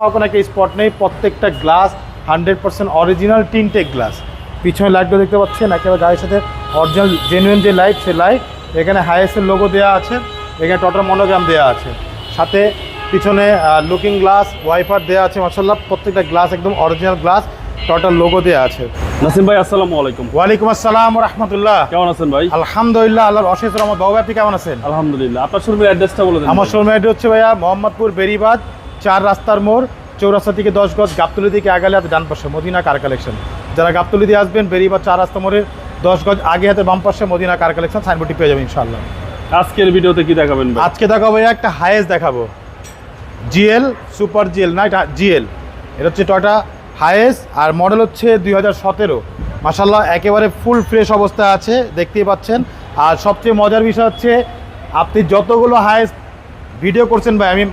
কোনো একটা স্পট নেই প্রত্যেকটা গ্লাস হান্ড্রেড পার্সেন্ট অরিজিনাল টিনটেক গ্লাস পিছনে লাইটটা দেখতে পাচ্ছেন একেবারে গাড়ির সাথে অরিজিনাল জেনুইন যে লাইট সে লাইট এখানে হাইএসের লোগো দেওয়া আছে এখানে টটার মনোগ্রাম দেওয়া আছে। সাথে পিছনে লুকিং গ্লাস ওয়াইফার দেওয়া আছে মাসাল্লাহ প্রত্যেকটা গ্লাস একদম অরিজিনাল গ্লাস টটার লোগো দেওয়া আছে। নাসিম ভাই আসসালামু আলাইকুম। ওয়ালাইকুম আসসালাম রহমতুল্লাহ। কেমন আছেন ভাই? আলহামদুলিল্লাহ আল্লাহর অশেষ রহমত। বাবু আপনি কেমন আছেন? আলহামদুলিল্লাহ। আপনার শোরুমের অ্যাড্রেসটা বলে দেন আমার ভাই। শোরুম অ্যাড্রেস হচ্ছে ভাইয়া মোহাম্মদপুর বেরিবাদ চার রাস্তার মোড় চৌরাস্তা থেকে দশ গজ গাবতলি থেকে আগালে হাতে ডান পাশে মদিনা কার কালেকশন যারা গাবতলি দিয়ে আসবেন বেরিবাদ চার রাস্তা মোড়ের দশ গজ আগে হাতে বাম পাশে মদিনা কার কালেকশন সাইনবোর্ডটি পেয়ে যাবেন ইনশাল্লাহ আজকের ভিডিওতে কি দেখাবেন আজকে দেখাবো একটা হায়েস দেখাবো। জিএল সুপার জিএল না এটা জিএল এটা হচ্ছে টয়টা হায়েস আর মডেল হচ্ছে দুই হাজার সতেরো। মাসাল্লাহ একেবারে ফুল ফ্রেশ অবস্থায় আছে দেখতেই পাচ্ছেন। আর সবচেয়ে মজার বিষয় হচ্ছে আপনি যতগুলো হায়েস ভিডিও করছেন ভাই আমি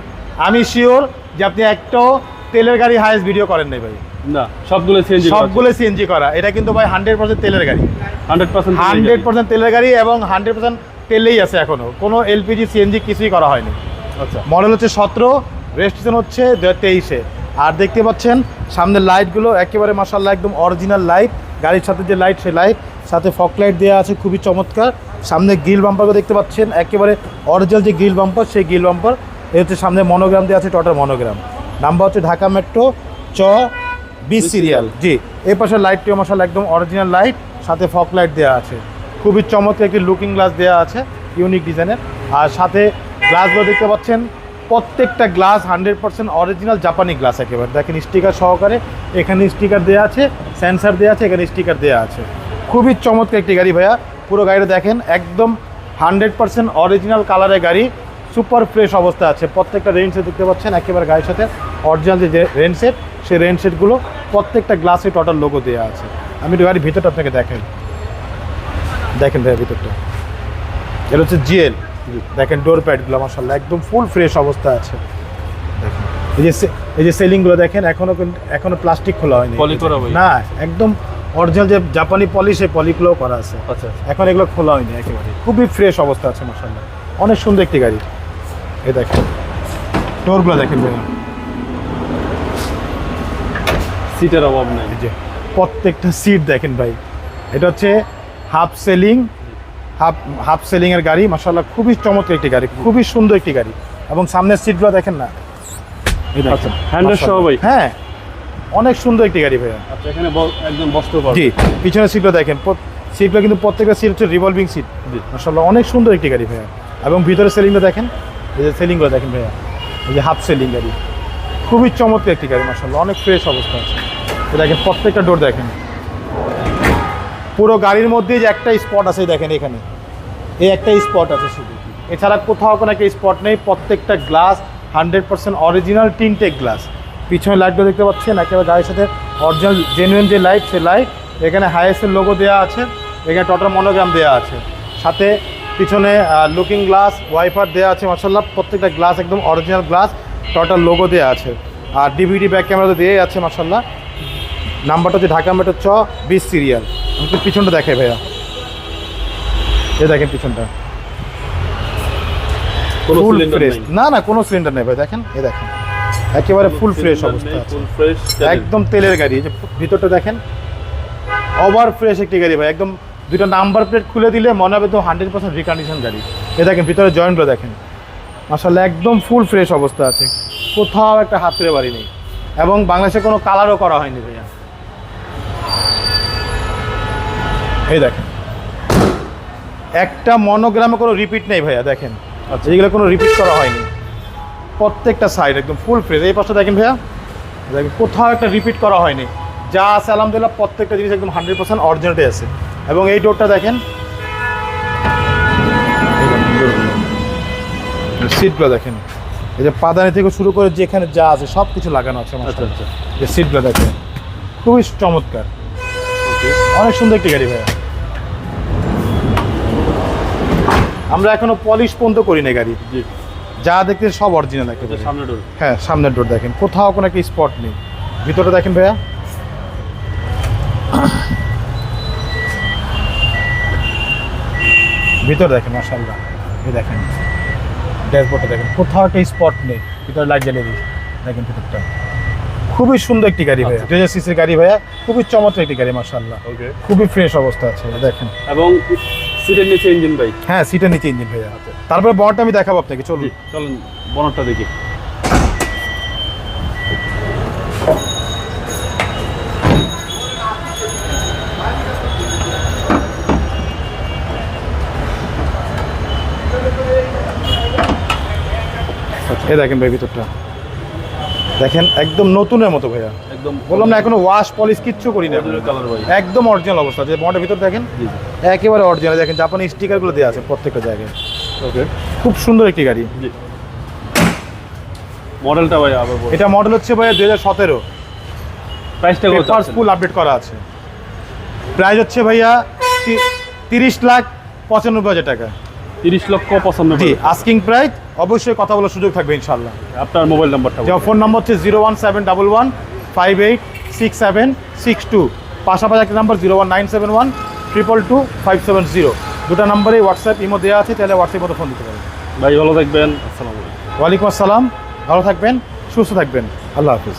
আমি শিওর যে আপনি একটাও তেলের গাড়ি হায়েস ভিডিও করেন নাই ভাই। না সবগুলো সিএনজি সবগুলো সিএনজি করা। এটা কিন্তু ভাই হান্ড্রেড পার্সেন্ট তেলের গাড়ি। হান্ড্রেড পার্সেন্ট হান্ড্রেড পার্সেন্ট তেলের গাড়ি এবং হান্ড্রেড পার্সেন্ট তেলেই আছে এখনও কোনো এলপিজি সিএনজি কিছুই করা হয়নি। আচ্ছা। মডেল হচ্ছে সতেরো রেজিস্ট্রেশন হচ্ছে তেইশে। আর দেখতে পাচ্ছেন সামনের লাইটগুলো একেবারে মাসাল্লাহ একদম অরিজিনাল লাইট গাড়ির সাথে যে লাইট সেই লাইট সাথে ফক লাইট দেওয়া আছে খুবই চমৎকার। সামনে গ্রিল বাম্পারও দেখতে পাচ্ছেন একেবারে অরিজিনাল যে গ্রিল বাম্পার সেই গ্রিল বাম্পার এই হচ্ছে সামনে মনোগ্রাম দেওয়া আছে টটার মনোগ্রাম নাম্বার হচ্ছে ঢাকা মেট্রো চ বি সিরিয়াল জি এই পাশে লাইটটিও মাসাল্লাহ একদম অরিজিনাল লাইট সাথে ফক লাইট দেওয়া আছে। খুবই চমৎকার একটি লুকিং গ্লাস দেওয়া আছে ইউনিক ডিজাইনের আর সাথে গ্লাসগুলো দেখতে পাচ্ছেন প্রত্যেকটা গ্লাস হান্ড্রেড পার্সেন্ট অরিজিনাল জাপানি গ্লাস একেবারে। দেখেন স্টিকার সহকারে এখানে স্টিকার দেওয়া আছে সেন্সার দেওয়া আছে এখানে স্টিকার দেওয়া আছে। খুবই চমৎকার একটি গাড়ি ভাইয়া পুরো গাড়িটা দেখেন একদম হান্ড্রেড পার্সেন্ট অরিজিনাল কালারের গাড়ি। সুপার ফ্রেশ অবস্থা আছে। প্রত্যেকটা রেঞ্জ সেট দেখতে পাচ্ছেন একেবারে গাড়ির সাথে অরিজিনাল যে রেঞ্জ সেট সেই রেঞ্জ সেটগুলো প্রত্যেকটা গ্লাসে টোটাল লোগো দেওয়া আছে। আমি একটু গাড়ির ভিতরটা আপনাকে দেখেন। দেখেন ভাইয়া ভিতরটা। এটা হচ্ছে জিএল দেখেন ডোর প্যাডগুলো মাসাল্লাহ একদম ফুল ফ্রেশ অবস্থা আছে। দেখেন এই যে এই যে সেলিংগুলো দেখেন এখনও কিন্তু এখনও প্লাস্টিক খোলা হয়নি। পলি না একদম অরিজিনাল যে জাপানি পলিশ সেই পলিগুলোও করা আছে। আচ্ছা এখন এগুলো খোলা হয়নি একেবারে। খুবই ফ্রেশ অবস্থা আছে মাসাল্লাহ অনেক সুন্দর একটি গাড়ি। এই দেখেন। ডোরগুলো দেখেন সিটের অভাব নেই। যে প্রত্যেকটা সিট দেখেন ভাই। এটা হচ্ছে half ceiling half half ceiling এর গাড়ি। মাসাল্লাহ খুবই চমৎকার একটি গাড়ি খুবই সুন্দর একটি গাড়ি। এবং সামনের সিটগুলো দেখেন না। দেখেন, আচ্ছা, হ্যান্ডেল সহ ভাই? হ্যাঁ অনেক সুন্দর একটি গাড়ি ভাইয়া। আচ্ছা এখানে একদম বসতে পারবে জি পিছনের সিটগুলো দেখেন। সিটগুলো কিন্তু প্রত্যেকটা সিট হচ্ছে রিভলভিং সিট। মাসাল্লাহ অনেক সুন্দর একটি গাড়ি ভাইয়া। এবং ভিতরে সেলিংটা দেখেন। এই যে সেলিংগুলো দেখেন ভাইয়া, এই যে হাফ সেলিং গাড়ি। খুবই চমৎকার একটি গাড়ি মাসাল্লাহ অনেক ফ্রেশ অবস্থা আছে। দেখেন প্রত্যেকটা ডোর দেখেন। পুরো গাড়ির মধ্যে যে একটা স্পট আছে দেখেন এখানে। এই একটা স্পট আছে শুধু। এছাড়া কোথাও কোনো একটা স্পট নেই, প্রত্যেকটা গ্লাস হান্ড্রেড পার্সেন্ট অরিজিনাল টিনটেক গ্লাস পিছনে লাইটগুলো দেখতে পাচ্ছেন, একেবারে গাড়ির সাথে অরিজিনাল জেনুইন যে লাইট সে লাইট এখানে হাইএসের লোগো দেওয়া আছে, এখানে টটার মনোগ্রাম দেওয়া আছে। সাথে পিছনে লুকিং গ্লাস ওয়াইফার দেওয়া আছে মাসাল্লাহ প্রত্যেকটা গ্লাস একদম অরিজিনাল গ্লাস টটার লোগো দেওয়া আছে। আর ডিভিডি ব্যাক ক্যামেরা তো দিয়েই আছে মাসাল্লাহ নাম্বারটা হচ্ছে ঢাকা মেট্রো চ বিশ সিরিয়াল আমি তো পিছনটা দেখাই ভাইয়া। এ দেখেন পিছনটা। ফুল ফ্রেশ না না কোনো সিলিন্ডার নেই ভাই দেখেন এই দেখেন। একেবারে ফুল ফ্রেশ অবস্থা একদম তেলের গাড়ি যে ভিতরটা দেখেন ওভার ফ্রেশ একটি গাড়ি ভাই একদম দুটো নাম্বার প্লেট খুলে দিলে মনে হবে তো হান্ড্রেড পার্সেন্ট রিকন্ডিশন গাড়ি এ দেখেন ভিতরে জয়েন্টগুলো দেখেন। মাসাল্লাহ একদম ফুল ফ্রেশ অবস্থা আছে। কোথাও একটা হাতের বাড়ি নেই। এবং বাংলাদেশে কোনো কালারও করা হয়নি ভাইয়া। এই দেখেন। একটা মনোগ্রামে কোনো রিপিট নেই ভাইয়া দেখেন। আচ্ছা। এগুলো কোনো রিপিট করা হয়নি। প্রত্যেকটা সাইড একদম ফুল ফ্রেশ এই পাশে দেখেন ভাইয়া দেখেন কোথাও একটা রিপিট করা হয়নি। যা আছে আলহামদুলিল্লাহ প্রত্যেকটা জিনিস একদম হান্ড্রেড পার্সেন্ট অরিজিনালটাই আছে। এবং এই ডোরটা দেখেন। সিটগুলো দেখেন। এই যে পাদানি থেকে শুরু করে যেখানে যা আছে সব কিছু লাগানো আছে আমার আচ্ছা আচ্ছা। যে সিটগুলো দেখেন। খুবই চমৎকার। ওকে। অনেক সুন্দর একটি গাড়ি ভাইয়া। আমরা এখনও পলিশ পর্যন্ত করি না গাড়ি। যা দেখতে সব অরিজিনাল এটা একেবারে সামনে ডোর হ্যাঁ সামনের ডোর দেখেন। কোথাও কোনো একটা স্পট নেই। ভিতরে দেখেন ভাইয়া। ভিতরে দেখেন মাসাল্লাহ এই দেখেন ড্যাশবোর্ডটা দেখেন কোথাও একটা স্পট নেই ভিতরে লাইট জ্বালিয়ে দিই দেখেন ভিতরটা। খুবই সুন্দর একটি গাড়ি ভাইয়া আচ্ছা। দুই হাজার সিসির গাড়ি ভাইয়া খুবই চমৎকার একটি গাড়ি মাসাল্লাহ ওকে খুবই ফ্রেশ অবস্থা আছে দেখেন। এবং সিটের নিচে ইঞ্জিন ভাই হ্যাঁ সিটের নিচে ইঞ্জিন ভাইয়া। তারপরে বনটা আমি দেখাবো আপনাকে চলুন। চলুন বনটা বনারটা দেখি। এই দেখেন ভাই ভিতরটা। দেখেন একদম নতুনের মতো ভাইয়া। একদম বললাম না এখনও ওয়াশ পলিশ কিচ্ছু করি না একদম অরিজিনাল অবস্থা। যে বড়টার ভিতর দেখেন একেবারে অরিজিনাল দেখেন জাপানি স্টিকারগুলো দেওয়া আছে প্রত্যেকটা জায়গায়। ওকে খুব সুন্দর একটি গাড়ি। জি। মডেলটা ভাই আবার। এটা মডেল হচ্ছে ভাইয়া দুই হাজার সতেরো। প্রাইসটা পেপারস ফুল আপডেট করা আছে। প্রাইস হচ্ছে ভাইয়া তিরিশ লাখ পঁচানব্বই হাজার টাকা। 30 লক্ষ জি 95 আস্কিং প্রাইস অবশ্যই কথা বলার সুযোগ থাকবে ইনশাল্লাহ আপনার মোবাইল নাম্বারটা যে ফোন নম্বর হচ্ছে zero one seven double one five eight six seven six two পাশাপাশি একটা number zero one nine seven one triple two five seven zero দুটো নম্বরে হোয়াটসঅ্যাপ ইমো দেওয়া আছে তাহলে হোয়াটসঅ্যাপ মতো ফোন দিতে পারেন। ভাই ভালো থাকবেন। আসসালামু আলাইকুম। ওয়ালাইকুম আসসালাম। ভালো থাকবেন সুস্থ থাকবেন। আল্লাহ হাফিজ।